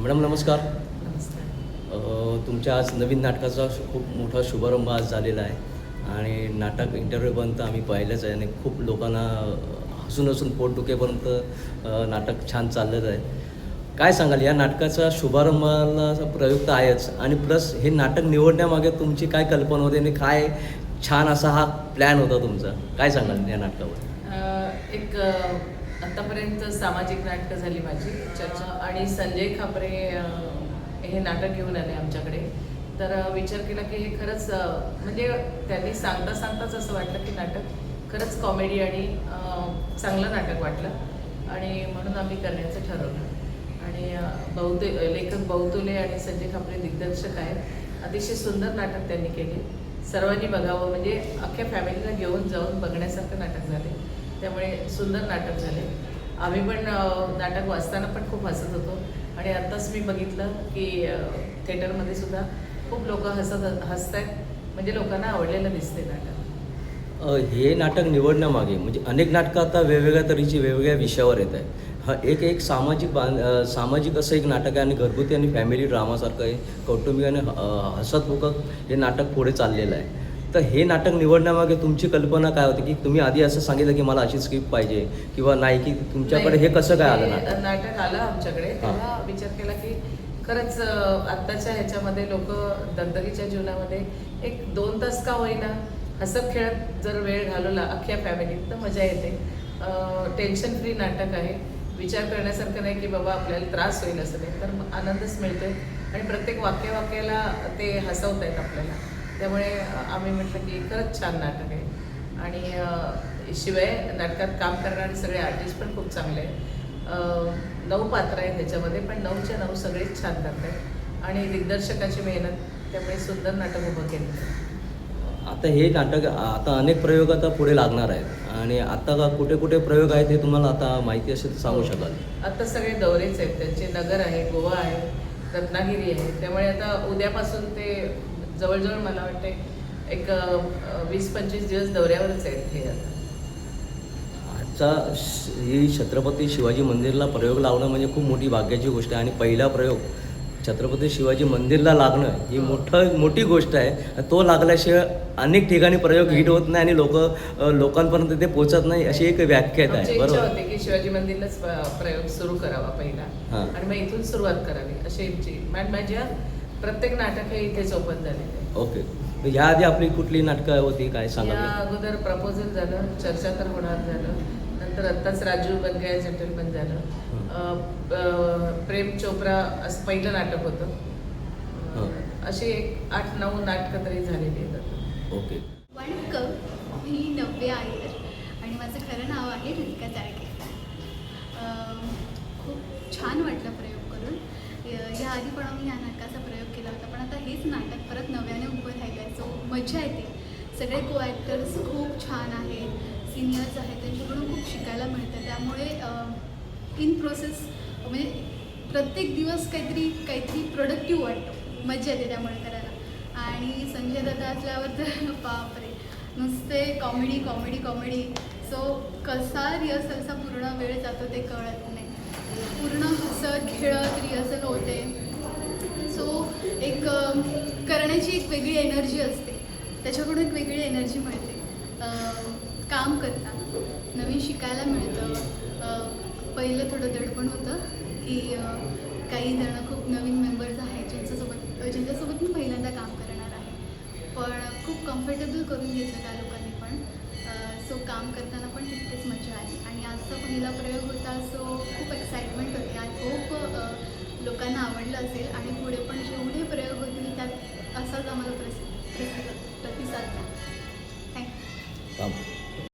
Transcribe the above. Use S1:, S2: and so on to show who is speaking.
S1: Madam नमस्कार. तुमच्या आज नवीन नाटकाचा खूप मोठा शुभारंभ आज झालेला आहे. आणि नाटक इंटरव्ह्यूपर्यंत आम्ही पाहिलंच आहे आणि खूप लोकांना हसून हसून पोट दुखेपर्यंत नाटक छान चाललेलं आहे. काय सांगाल या नाटकाचा शुभारंभाला प्रयुक्त आहेच. आणि प्लस हे नाटक निवडण्यामागे तुमची काय कल्पना होती आणि काय छान असा हा प्लॅन होता तुमचा? काय सांगाल या नाटकावर?
S2: एक अह, आतापर्यंत सामाजिक नाटकं झाली माझी. चर्चा आणि संजय खापरे हे नाटक घेऊन आले आमच्याकडे. तर विचार केला की हे खरंच म्हणजे त्यांनी सांगता सांगताच असं वाटलं की नाटक खरंच कॉमेडी आणि चांगलं नाटक वाटलं. आणि म्हणून आम्ही करण्याचं ठरवलं. आणि बहुते लेखक बहुतुले आणि संजय खापरे दिग्दर्शक आहेत. अतिशय सुंदर नाटक त्यांनी केले. सर्वांनी बघावं. म्हणजे अख्ख्या फॅमिलीला घेऊन जाऊन बघण्यासारखं नाटक झाले. त्यामुळे सुंदर नाटक झाले. आम्ही पण नाटक वाचताना पण खूप हसत होतो. आणि आत्ताच मी बघितलं की थिएटरमध्ये सुद्धा खूप लोक हसत हसत आहेत म्हणजे लोकांना आवडलेलं दिसते नाटक.
S1: हे नाटक निवडण्यामागे म्हणजे अनेक नाटकं आता वेगवेगळ्या तऱ्हेची वेगवेगळ्या विषयावर येत आहे हा एक एक सामाजिक बांध सामाजिक असं एक नाटक आहे आणि घरगुती आणि फॅमिली ड्रामासारखं आहे. कौटुंबिक आणि हसतमुखक हे नाटक पुढे चाललेलं आहे. तर हे नाटक निवडण्यामागे तुमची कल्पना काय होती की तुम्ही आधी असं सांगितलं की मला अशी स्क्रिप्ट पाहिजे किंवा नाही की तुमच्याकडे हे कसं काय आलं नाटक?
S2: नाटक आलं आमच्याकडे. तेव्हा विचार केला की खरंच आत्ताच्या ह्याच्यामध्ये लोक दगदगीच्या जीवनामध्ये एक दोन तास का होईना हसत खेळत जर वेळ घालवला अख्ख्या फॅमिलीत तर मजा येते. टेन्शन फ्री नाटक आहे. विचार करण्यासारखं नाही की बाबा आपल्याला त्रास होईल असं नाही. तर आनंदच मिळतोय आणि प्रत्येक वाक्य वाक्याला ते हसवत आहेत आपल्याला. त्यामुळे आम्ही म्हटलं की खरंच छान नाटक आहे. आणि शिवाय नाटकात काम करणारे सगळे आर्टिस्ट पण खूप चांगले आहेत. नऊ पात्र आहेत त्याच्यामध्ये पण नऊच्या नऊ सगळेच छान करत आहेत. आणि दिग्दर्शकाची मेहनत त्यामुळे सुंदर नाटक उभं केलं.
S1: आता हे नाटक आता अनेक प्रयोग आता पुढे लागणार आहेत. आणि आता का कुठे कुठे प्रयोग आहेत हे तुम्हाला आता माहिती असेल तर सांगू शकाल?
S2: आता सगळे दौरेच आहेत. त्यांचे नगर आहे गोवा आहे रत्नागिरी आहे. त्यामुळे आता उद्यापासून ते जवळजवळ मला वाटते एक वीस पंचवीस दिवस दौऱ्यावरच आहेत हे आता.
S1: आजचा ही छत्रपती शिवाजी मंदिरला प्रयोग लावणं म्हणजे खूप मोठी भाग्याची गोष्ट आहे. आणि पहिला प्रयोग छत्रपती शिवाजी मंदिरला लागणं ही मोठं मोठी गोष्ट आहे. तो लागल्याशिवाय अनेक ठिकाणी प्रयोग हिट होत नाही आणि लोक लोकांपर्यंत ते पोचत नाही अशी एक व्याख्या आहे. बरोबर?
S2: होती की शिवाजी मंदिरलाच प्रयोग सुरू करावा पहिला. आणि मग इथून सुरुवात करावी अशी माझ्या प्रत्येक नाटक हे इथेच ओपन झालेले आहे.
S1: ओके. तर ह्याआधी आपली कुठली नाटकं होती काय
S2: या
S1: सांगा
S2: अगोदर प्रपोजल झालं चर्चा तर होणार झालं. नंतर आत्ताच राजू बन गया जेंटलमॅन झालं. अं, अं, प्रेम चोप्रा असं पहिलं नाटक होतं.
S1: हां.
S2: अं, अशी एक आठ नऊ नाटकं तरी झालेली आहेत आता.
S1: ओके.
S3: वणक्कम मी नव्य आयर आणि माझं खरं नाव आहे रितिका चाळके अं, खूप छान वाटलं प्रयोग करून. य- याआधी पण आम्ही या प्रयोग केला होता पण आता हेच नाटक परत नव्याने उभं राहिलं आहे सो मजा येते. सगळे को ॲक्टर्स खूप छान आहेत सिनियर्स आहेत त्यांच्याकडून खूप शिकायला मिळतं. त्यामुळे इन प्रोसेस म्हणजे प्रत्येक दिवस काहीतरी काहीतरी प्रोडक्टिव्ह वाटतो. मजा येते त्यामुळे करायला. आणि संजय दादा असल्यावर तर बापरे नुसते कॉमेडी कॉमेडी कॉमेडी सो कसा रिहर्सलचा पूर्ण वेळ जातो ते कळत नाही. पूर्ण हसत खेळत रिहर्सल होते. सो एक करण्याची एक वेगळी एनर्जी असते. त्याच्याकडून एक वेगळी एनर्जी मिळते. काम करताना नवीन शिकायला मिळतं. पहिलं थोडं दडपण होतं की काही जणं खूप नवीन मेंबर्स आहेत ज्यांच्यासोबत ज्यांच्यासोबत मी पहिल्यांदा काम करणार आहे. पण खूप कम्फर्टेबल करून घेतलं त्या लोकांनी पण. सो काम करताना पण तितकीच मजा आली. आणि आजचा पहिला प्रयोग होता सो खूप एक्साइटमेंट होती. आय होप लोकांना आवडलं असेल.